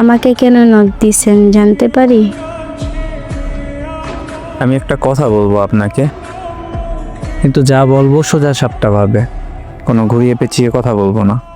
আমাকে কেন নখ দিছেন, জানতে পারি? আমি একটা কথা বলব আপনাকে। কিন্তু যা বলব সোজা সাপটা ভাবে। কোনো ঘুরিয়ে পেঁচিয়ে কথা বলব না।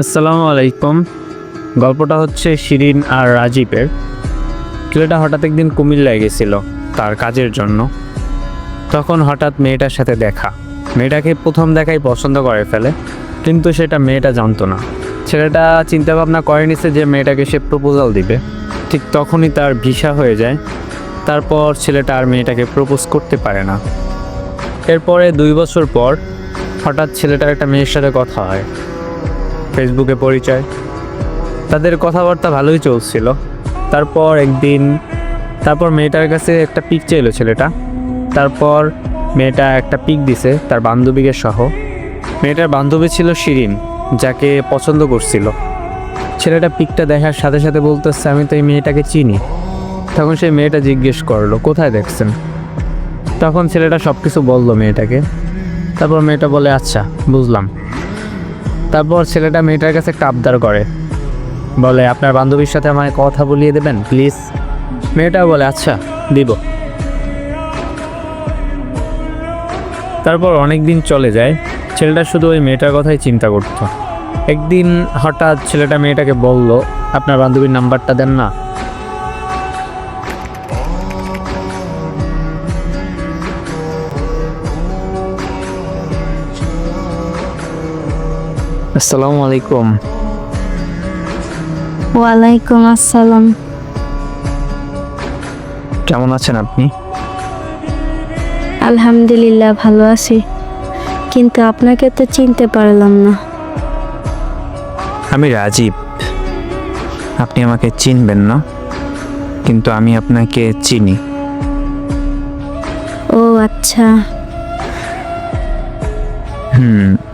আসসালামু আলাইকুম। গল্পটা হচ্ছে শিরিন আর রাজীবের। ছেলেটা হঠাৎ একদিন কুমিল্লায় গেছিল তার কাজের জন্য। তখন হঠাৎ মেয়েটার সাথে দেখা। মেয়েটাকে প্রথম দেখাই পছন্দ করে ফেলে, কিন্তু সেটা মেয়েটা জানতো না। ছেলেটা চিন্তা ভাবনা করে নিছে যে মেয়েটাকে সে প্রপোজাল দিবে। ঠিক তখনই তার ভিসা হয়ে যায়। তারপর ছেলেটা আর মেয়েটাকে প্রপোজ করতে পারে না। এরপরে দুই বছর পর হঠাৎ ছেলেটার একটা মেয়ের সাথে কথা হয়। ফেসবুকে পরিচয়। তাদের কথাবার্তা ভালোই চলছিল। তারপর একদিন, তারপর মেয়েটার কাছে একটা পিক চাইলো ছেলেটা। তারপর মেয়েটা একটা পিক দিছে তার বান্ধবীকে সহ। মেয়েটার বান্ধবী ছিল শিরিন, যাকে পছন্দ করছিল। ছেলেটা পিকটা দেখার সাথে সাথে বলতেছে, আমি তো এই মেয়েটাকে চিনি। তখন সেই মেয়েটা জিজ্ঞেস করল, কোথায় দেখছেন? তখন ছেলেটা সব কিছু বলল মেয়েটাকে। তারপর মেয়েটা বলে আচ্ছা বুঝলাম। তারপর ছেলেটা মেয়েটার কাছে একটা আবদার করে। বলে, আপনার বান্ধবীর সাথে আমায় কথা বলিয়ে দেবেন, প্লিজ? মেয়েটা বলে আচ্ছা দিব। তারপর অনেক দিন চলে যায়। ছেলেটা শুধু ওই মেয়েটার কথাই চিন্তা করতো। একদিন হঠাৎ ছেলেটা মেয়েটাকে বলল, আপনার বান্ধবীর নাম্বারটা দেন না? আসসালামু আলাইকুম। ওয়ালাইকুম আসসালাম। কেমন আছেন আপনি? আলহামদুলিল্লাহ ভালো আছি। কিন্তু আপনাকে তো চিনতে পারলাম না। আমি রাজীব। আপনি আমাকে চিনবেন না কিন্তু আমি আপনাকে চিনি। ও আচ্ছা। হুম।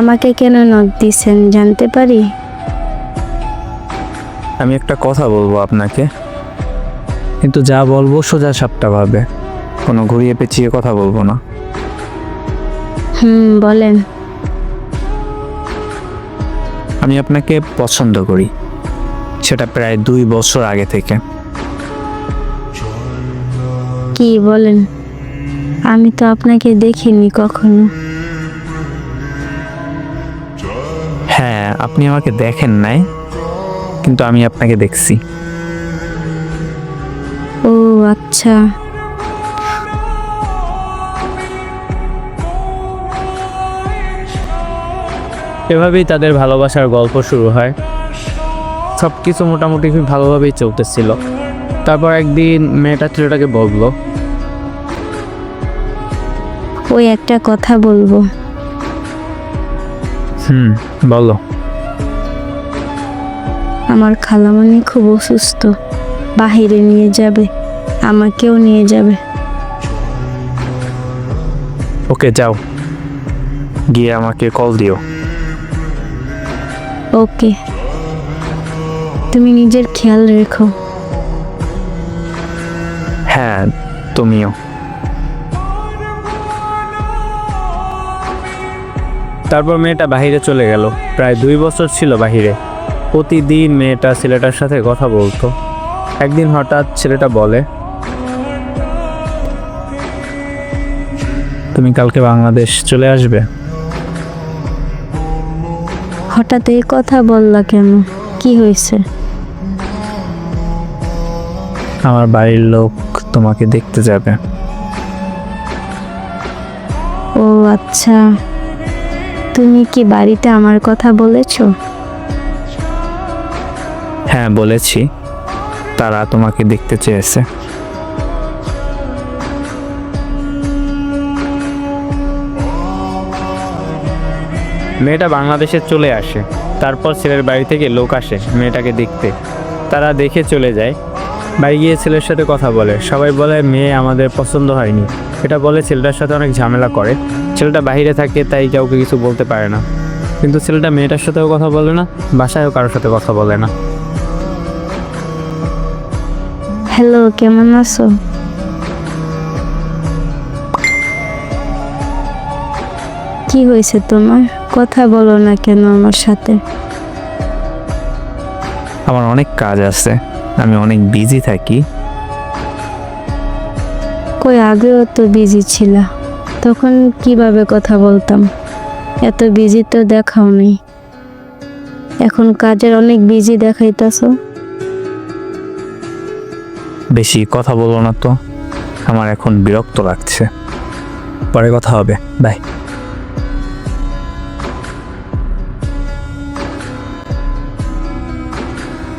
আমাকে কেন নখ দিছেন জানতে পারি? আমি একটা কথা বলব আপনাকে। কিন্তু যা বলব সোজা সাপটা ভাবে। কোনো ঘুরিয়ে পেঁচিয়ে কথা বলব না। হুম বলেন। আমি আপনাকে পছন্দ করি। সেটা প্রায় দুই বছর আগে থেকে। কি বলেন? আমি তো আপনাকে দেখিনি কখনো। হ্যাঁ আপনি আমাকে দেখেন নাই কিন্তু আমি আপনাকে দেখছি। ও আচ্ছা। এভাবেই তাদের ভালোবাসার গল্প শুরু হয়। সব কিছু মোটামুটি খুব ভালোভাবেই চলতেছিল। তারপর একদিন মেয়েটা ছেলেটাকে বলল ওই একটা কথা বলব। হুম বলো। আমার খালামণি খুব অসুস্থ। বাহিরে নিয়ে যাবে আমাকেও নিয়ে যাবে। ওকে যাও। গিয়ে আমাকে কল দিও। ওকে। তুমি নিজের খেয়াল রেখো। হ্যাঁ তুমিও। তারপর মেয়েটা বাহিরে চলে গেল। প্রায় দুই বছর ছিল বাহিরে। প্রতিদিন মেয়েটা ছেলেটার সাথে কথা বলতো। একদিন হঠাৎ ছেলেটা বলে তুমি কালকে বাংলাদেশ চলে আসবে? হঠাৎ এই কথা বললা কেন? কি হয়েছে? আমার বাড়ির লোক তোমাকে দেখতে যাবে। ও আচ্ছা। তুমি কি বাড়িতে আমার কথা বলেছ? হ্যাঁ বলেছি। তারা তোমাকে দেখতে চেয়েছে। মেয়েটা বাংলাদেশে চলে আসে। তারপর ছেলের বাড়ি থেকে লোক আসে মেয়েটাকে দেখতে। তারা দেখে চলে যায়। বাড়ি গিয়ে ছেলের সাথে কথা বলে। সবাই বলে মেয়ে আমাদের পছন্দ হয়নি। এটা বলে ছেলেটার সাথে অনেক ঝামেলা করে। ছেলেটা বাইরে থাকে তাই কাউকে কিছু বলতে পারে না। কিন্তু ছেলেটা মেয়েটার সাথেও কথা বলে না বাসায়ও কারোর সাথে কথা বলে না। হ্যালো কেমন আছো? কি হয়েছে তোমার? কথা বলো না কেন আমার সাথে। আমার অনেক কাজ আছে। আমি অনেক বিজি থাকি। কই আগেও তো বিজি ছিল। তখন কীভাবে কথা বলতাম? এত বিজি তো দেখাও নেই। এখন কাজের অনেক বিজি দেখাইতাছো। বেশি কথা বলো না তো। আমার এখন বিরক্ত লাগছে। পরে কথা হবে। বাই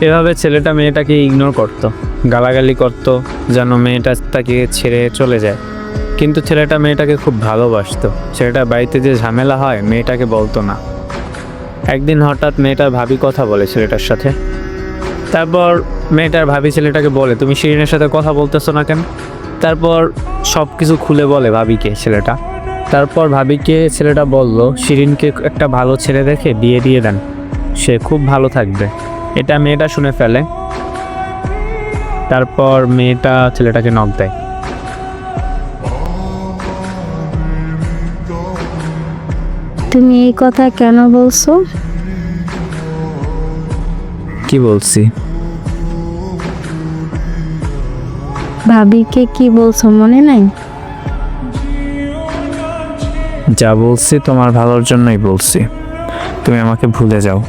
এভাবে ছেলেটা মেয়েটাকে ইগনোর করতো, গালাগালি করত, যেন মেয়েটা তাকে ছেড়ে চলে যায়। কিন্তু ছেলেটা মেয়েটাকে খুব ভালোবাসতো। ছেলেটা বাড়িতে যে ঝামেলা হয়, মেয়েটাকে বলতো না। একদিন হঠাৎ মেয়েটার ভাবি কথা বলে ছেলেটার সাথে। তারপর মেয়েটার ভাবি ছেলেটাকে বলে, তুমি শিরিনের সাথে কথা বলতেছো না কেন? তারপর সব কিছু খুলে বলে ভাবিকে ছেলেটা। তারপর ভাবিকে ছেলেটা বলল, শিরিনকে একটা ভালো ছেলে দেখে বিয়ে দিয়ে দেন। সে খুব ভালো থাকবে। এটা মেয়েটা শুনে ফেলে। তারপর মেয়েটা ছেলেটাকে নক দেয়। তুমি এই কথা কেন বলছো? কি বলছি? ভাবিকে কি বলছো মনে নাই? যা বলছি তোমার ভালোর জন্যই বলছি। তুমি আমাকে ভুলে যাও।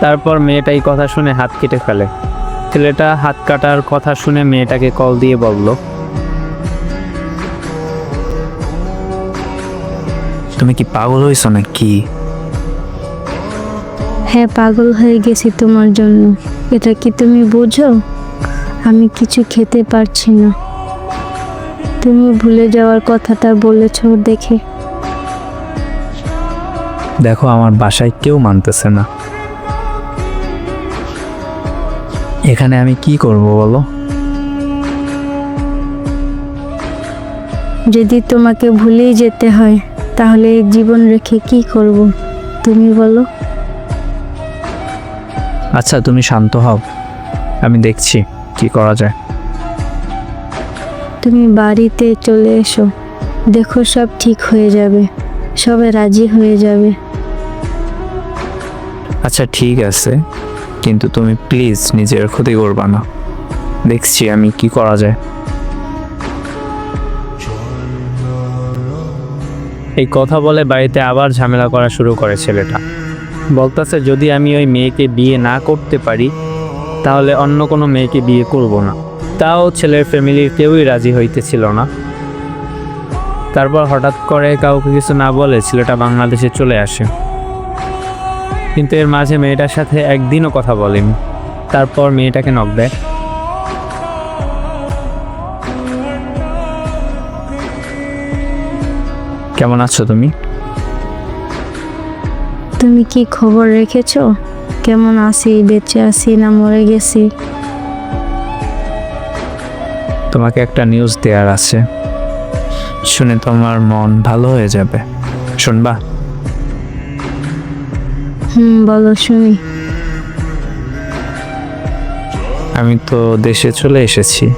তারপর মেয়েটা এই কথা শুনে হাত কেটে ফেলে। ছেলেটা হাত কাটার কথা শুনে মেয়েটাকে কল দিয়ে বলল তুমি কি পাগল হয়েছো নাকি? হ্যাঁ পাগল হয়ে গেছি তোমার জন্য। এটা কি তুমি বুঝো? আমি কিছু খেতে পারছি না। তুমি ভুলে যাওয়ার কথাটা বলেছ দেখে। দেখো আমার বাসায় কেউ মানতেছে না। এখানে আমি কি করব বলো? যদি তোমাকে ভুলেই যেতে হয় তাহলে এই জীবন রেখে কি করব? তুমি বলো। আচ্ছা তুমি শান্ত হও। আমি দেখছি কি করা যায়। তুমি বাড়িতে চলে এসো। দেখো সব ঠিক হয়ে যাবে। সবাই রাজি হয়ে যাবে। আচ্ছা ঠিক আছে। কিন্তু তুমি প্লিজ নিজের ক্ষতি করবা না। দেখছি আমি কি করা যায়। এই কথা বলে বাড়িতে আবার ঝামেলা করা শুরু করে ছেলেটা। বলতাছে, যদি আমি ওই মেয়েকে বিয়ে না করতে পারি, তাহলে অন্য কোনো মেয়েকে বিয়ে করব না। তাও ছেলের ফ্যামিলির কেউই রাজি হইতেছিল না। তারপর হঠাৎ করে কাউকে কিছু না বলে ছেলেটা বাংলাদেশে চলে আসে। কিন্তু এর মাঝে মেয়েটার সাথে একদিনও কথা বলেনি। তারপর মেয়েটাকে নক দেয়। কেমন আছো তুমি? তুমি কি খবর রেখেছো? কেমন আছি বেঁচে আছি না মরে গেছি? তোমাকে একটা নিউজ দেওয়ার আছে। শুনে তোমার মন ভালো হয়ে যাবে। শুনবা? হুম বলো শুনি। আমি তো দেশে চলে এসেছি।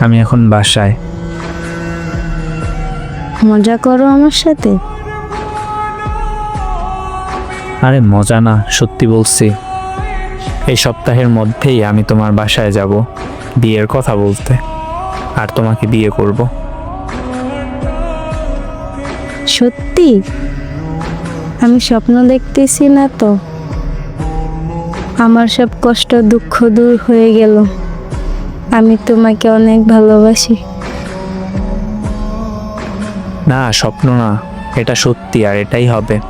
আমি এখন বাসায়। মজা করো আমার সাথে। আরে মজা না সত্যি বলছি। এই সপ্তাহের মধ্যেই আমি তোমার বাসায় যাব বিয়ের কথা বলতে। আর তোমাকে বিয়ে করব। সত্যি? আমি স্বপ্ন দেখতেছি না তো। আমার সব কষ্ট দুঃখ দূর হয়ে গেল। আমি তোমাকে অনেক ভালোবাসি। না স্বপ্ন না। এটা সত্যি আর এটাই হবে।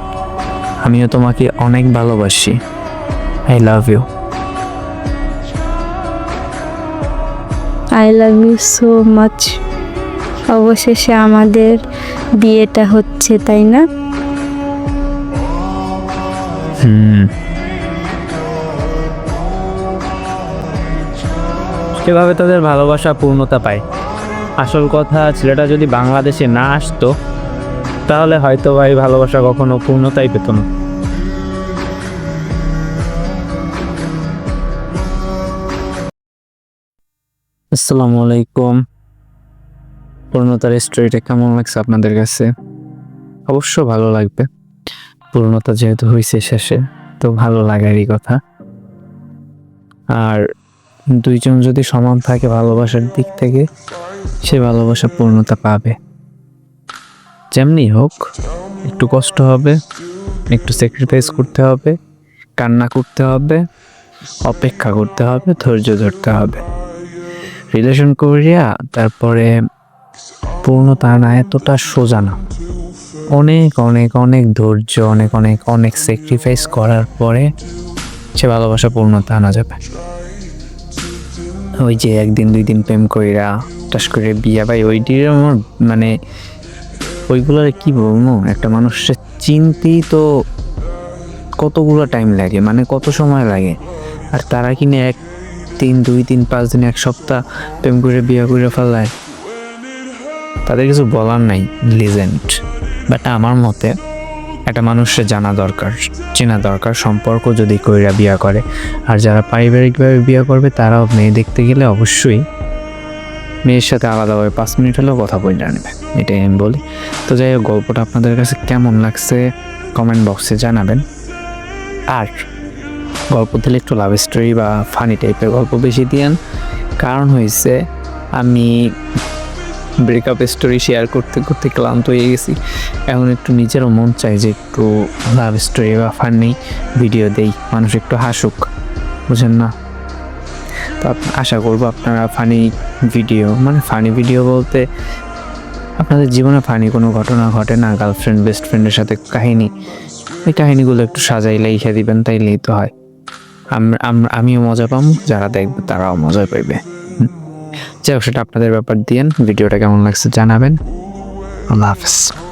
আমিও তোমাকে অনেক ভালোবাসি। I love you I love you so much অবশেষে আমাদের বিয়েটা হচ্ছে তাই না? সেভাবে তাদের ভালোবাসা, পূর্ণতা পায়। আসল কথা, ছেলেটা যদি বাংলাদেশে না আসতো, তাহলে হয়তো ভাই ভালোবাসা কখনো পূর্ণতাই পেত না। আসসালামু আলাইকুম। পূর্ণতার স্টোরিটা কেমন লাগছে আপনাদের কাছে? অবশ্য ভালো লাগবে। পূর্ণতা যেহেতু হয়েছে শেষে, তো ভালো লাগারই কথা। আর দুইজন যদি সমান থাকে ভালোবাসার দিক থেকে, সে ভালোবাসা পূর্ণতা পাবে। যেমনি হোক, একটু কষ্ট হবে, একটু স্যাক্রিফাইস করতে হবে, কান্না করতে হবে, অপেক্ষা করতে হবে, ধৈর্য ধরতে হবে। রিলেশন করিয়া তারপরে পূর্ণতা না এতটা সোজা না। অনেক অনেক অনেক ধৈর্য, অনেক অনেক অনেক স্যাক্রিফাইস করার পরে সে ভালোবাসা পূর্ণতা আনা যাবে। ওই যে একদিন দুই দিন প্রেম কইরা টাস করে বিয়া ভাই ওইটির আমার মানে ওইগুলোর কি বলব? একটা মানুষের চিনতেই তো কতগুলো টাইম লাগে মানে কত সময় লাগে। আর তারা কিনে এক তিন দুই তিন পাঁচ দিন এক সপ্তাহ প্রেম করে বিয়া করে ফেলায়? তাদের কিছু বলার নাই লিজেন্ড বাট আমার মতে একটা মানুষের জানা দরকার, চেনা দরকার, সম্পর্ক যদি কইরা বিয়া করে। আর যারা পারিবারিকভাবে বিয়ে করবে, তারাও মেয়ে দেখতে গেলে অবশ্যই মেয়ের সাথে আলাদাভাবে পাঁচ মিনিট হলেও কথা বলে নেবে। এটাই আমি বলি। তো যাই হোক, গল্পটা আপনাদের কাছে কেমন লাগছে কমেন্ট বক্সে জানাবেন। আর গল্প দিলে একটু লাভ স্টোরি বা ফানি টাইপের গল্প বেশি দিয়েন। কারণ হয়েছে আমি ব্রেকআপ স্টোরি শেয়ার করতে করতে ক্লান্ত হয়ে গেছি। এখন একটু নিজেরও মন চাই যে একটু লাভ স্টোরি বা ফানি ভিডিও দেই, মানুষ একটু হাসুক, বুঝেন না? তো আশা করব আপনারা ফানি ভিডিও মানে ফানি ভিডিও বলতে আপনাদের জীবনে ফানি কোনো ঘটনা ঘটে না গার্লফ্রেন্ড বেস্ট ফ্রেন্ডের সাথে কাহিনী এই কাহিনীগুলো একটু সাজাইলে লিখে দিবেন, তাইলেই তো হয়। আম- আম- আমিও মজা পাবো যারা দেখবে তারাও মজা পাইবে। যাই হোক সেটা আপনাদের ব্যাপার। দিয়েন ভিডিওটা কেমন লাগছে জানাবেন। আল্লাহ হাফেজ।